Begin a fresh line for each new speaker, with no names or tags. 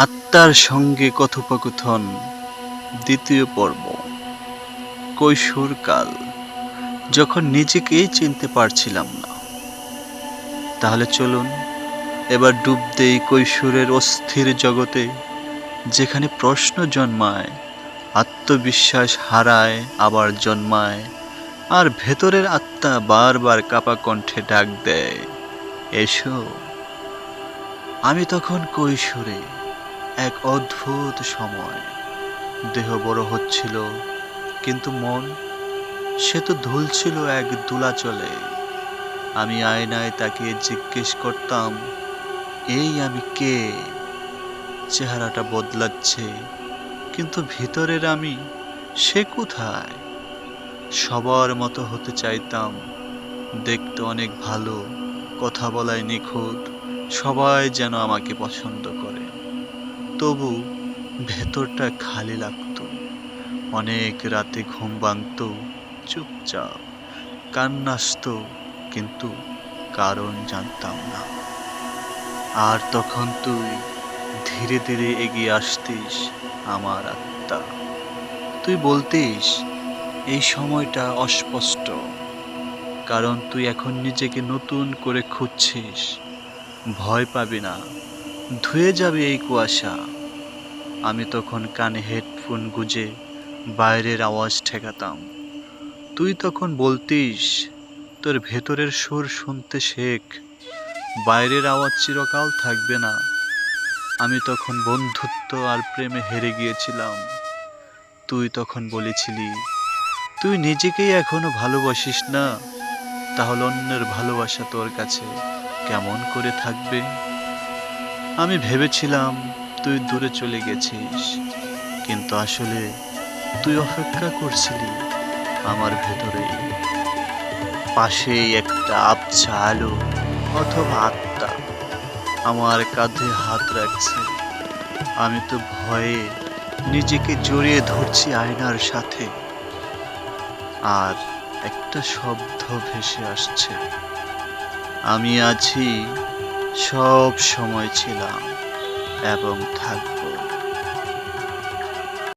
আত্মার সঙ্গে কথোপকথন, দ্বিতীয় পর্ব। কৈশোরকাল। যখন নিজেকেই চিনতে পারছিলাম না। তাহলে চলুন, এবার ডুব দেই কৈশোরের অস্থির জগতে, যেখানে প্রশ্ন জন্মায়, আত্মবিশ্বাস হারায়, আবার জন্মায়, আর ভেতরের আত্মা বারবার কাপা কণ্ঠে ডাক দেয়, এসো। আমি তখন কৈশোরে এক অদ্ভুত সময়। দেহ বড় হচ্ছিল, কিন্তু মন, সে তো ধুলছিল এক দোলাচলে। আমি আয়নায় তাকিয়ে জিজ্ঞেস করতাম, এই আমি কে? চেহারাটা বদলাচ্ছে, কিন্তু ভিতরের আমি, সে কোথায়? সবার মতো হতে চাইতাম, দেখতে অনেক ভালো, কথা বলায় নিখুঁত, সবাই যেন আমাকে পছন্দ করে। তবু ভেতরটা খালি লাগতো। অনেক রাতে ঘুম ভাঙতো, চুপচাপ। কান্না আসতো, কিন্তু কারণ জানতাম না। আর তখন তুই ধীরে ধীরে এগিয়ে আসতিস আমার আত্মা। তুই বলতিস, এই সময়টা অস্পষ্ট, কারণ তুই এখন নিজেকে নতুন করে খুঁজছিস। ভয় পাবি না ধুয়ে যাবে এই কুয়াশা। আমি তখন কানে হেডফোন গুজে বাইরের আওয়াজ ঠেকাতাম। তুই তখন বলতিস, তোর ভেতরের সুর শুনতে শেখ, বাইরের আওয়াজ চিরকাল থাকবে না। আমি তখন বন্ধুত্ব আর প্রেমে হেরে গিয়েছিলাম। তুই তখন বলেছিলি, তুই নিজেকেই এখনও ভালোবাসিস না, তাহলে অন্যের ভালোবাসা তোর কাছে কেমন করে থাকবে? আমি ভেবেছিলাম তুই দূরে চলে গেছিস, কিন্তু আসলে তুই অপেক্ষা করছিলি আমার ভেতরে। পাশেই একটা আবছা আলো অথবা আত্মা আমার কাঁধে হাত রাখছে। আমি তো ভয়ে নিজেকে জড়িয়ে ধরছি আয়নার সাথে। আর একটা শব্দ ভেসে আসছে। আমি আছি সব সময় ছিলাম এবং থাকব।